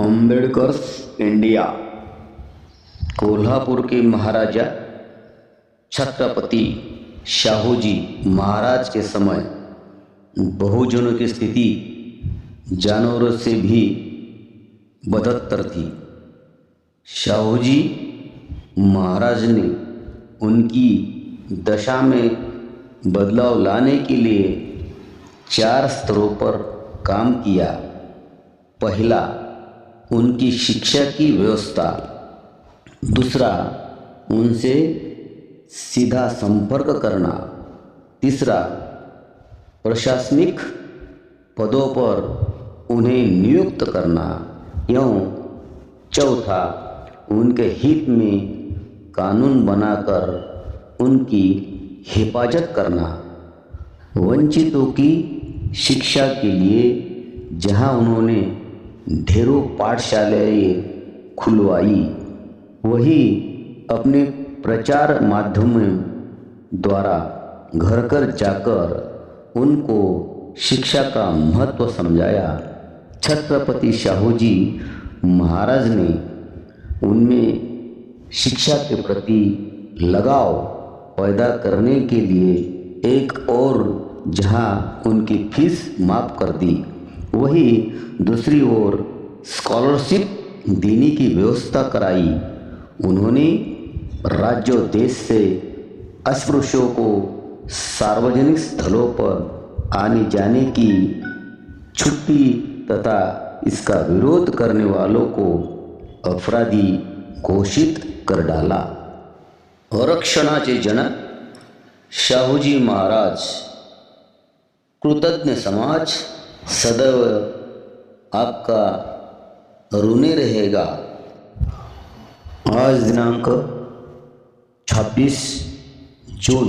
Ambedkar's India, Kolhapur के महाराजा छत्रपति शाहूजी महाराज के समय, बहुजनों की स्थिति जानवरों से भी बदतर थी। शाहूजी महाराज ने उनकी दशा में बदलाव लाने के लिए चार स्तरों पर काम किया। पहला उनकी शिक्षा की व्यवस्था। दूसरा, उनसे सीधा संपर्क करना। तीसरा, प्रशासनिक पदों पर उन्हें नियुक्त करना। एवं चौथा, उनके हित में कानून बनाकर उनकी हिफाजत करना। वंचितों की शिक्षा के लिए जहाँ उन्होंने ढेरों पाठशालाएँ खुलवाई। वही अपने प्रचार माध्यम द्वारा घर घर जाकर उनको शिक्षा का महत्व समझाया। छत्रपति शाहू जी महाराज ने उनमें शिक्षा के प्रति लगाव पैदा करने के लिए एक और जहाँ उनकी फ़ीस माफ़ कर दी। वही दूसरी ओर स्कॉलरशिप देने की व्यवस्था कराई। उन्होंने राज्यों, देश से अस्पृश्यों को सार्वजनिक स्थलों पर आने जाने की छुट्टी तथा इसका विरोध करने वालों को अपराधी घोषित कर डाला। आरक्षणाचे जनक शाहूजी महाराज, कृतज्ञ समाज सदैव आपका ऋणी रहेगा। आज दिनांक 26 जून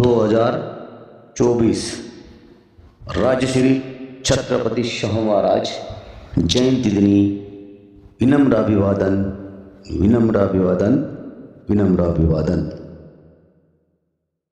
2024 राजश्री छत्रपति शाहू महाराज जयंती दिनी विनम्र अभिवादन विनम्र अभिवादन विनम्र अभिवादन।